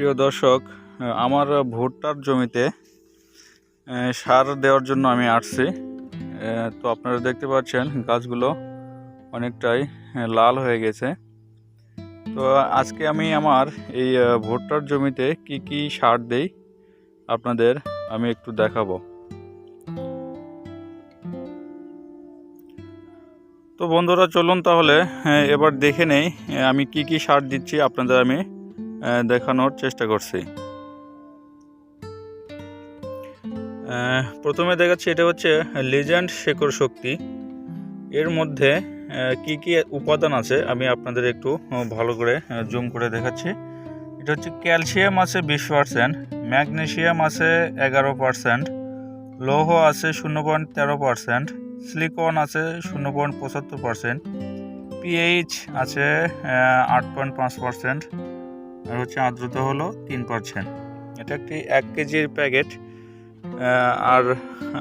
প্রিয় দর্শক আমার ভুট্টার জমিতে সার দেওয়ার জন্য আমি আসছি। তো আপনারা দেখতে পাচ্ছেন, গাছগুলো অনেকটাই লাল হয়ে গেছে। তো আজকে আমি আমার এই ভুট্টার জমিতে কি কি সার দেই, আপনাদের আমি একটু দেখাবো। তো বন্ধুরা, চলুন তাহলে এবার দেখে নেই আমি কি কি সার দিচ্ছি, আপনাদের আমি দেখানোর চেষ্টা করছি। প্রথমে দেখাচ্ছি এটা হচ্ছে লিজেন্ড শেকড় শক্তি। এর মধ্যে কি কি উপাদান আছে আমি আপনাদের একটু ভালো করে জুম করে দেখাচ্ছি। এটা হচ্ছে ক্যালসিয়াম আছে বিশ পার্সেন্ট ম্যাগনেশিয়াম আছে এগারো পার্সেন্ট, লৌহ আছে শূন্য পয়েন্ট তেরো পার্সেন্ট, সিলিকন আছে শূন্য পয়েন্ট পঁচাত্তর পার্সেন্ট, পিএইচ আছে আট পয়েন্ট পাঁচ পার্সেন্ট আর হচ্ছে আর্দ্রতা হলো তিন পার্সেন্ট এটা একটি এক কেজির প্যাকেট আর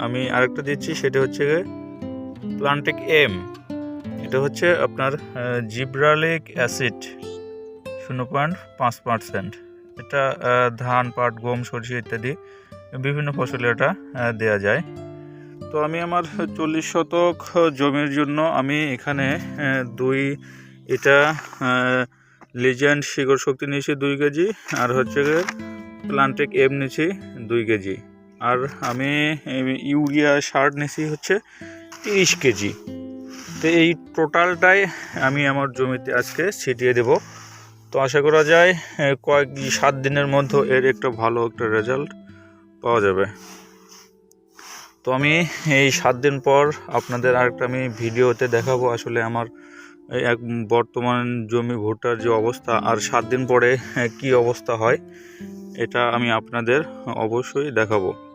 আমি আরেকটা দিচ্ছি, সেটা হচ্ছে প্লান্টিক এম এটা হচ্ছে আপনার জিব্রালিক অ্যাসিড, শূন্য পয়েন্ট পাঁচ পার্সেন্ট এটা ধান, পাট, গম, সরষে ইত্যাদি বিভিন্ন ফসলে এটা দেয়া যায়। তো আমি আমার চল্লিশ শতক জমির জন্য আমি এখানে দুই, এটা লিজেন্ড শিকড় শক্তি নিয়েছি দুই কেজি, আর হচ্ছে প্লান্টেক এম নিয়েছি দুই কেজি। আর আমি ইউরিয়া সার নিয়েছি হচ্ছে তিরিশ কেজি। তো এই টোটালটাই আমি আমার জমিতে আজকে ছিটিয়ে দেব। তো আশা করা যায় কয়েক সাত দিনের মধ্যে এর একটা ভালো একটা রেজাল্ট পাওয়া যাবে। তো আমি এই সাত দিন পর আপনাদের আরেকটা আমি ভিডিওতে দেখাবো আসলে আমার এক বর্তমান জমি ভুট্টার যে অবস্থা আর সাত দিন পরে কি অবস্থা হয়, এটা আমি আপনাদের অবশ্যই দেখাবো।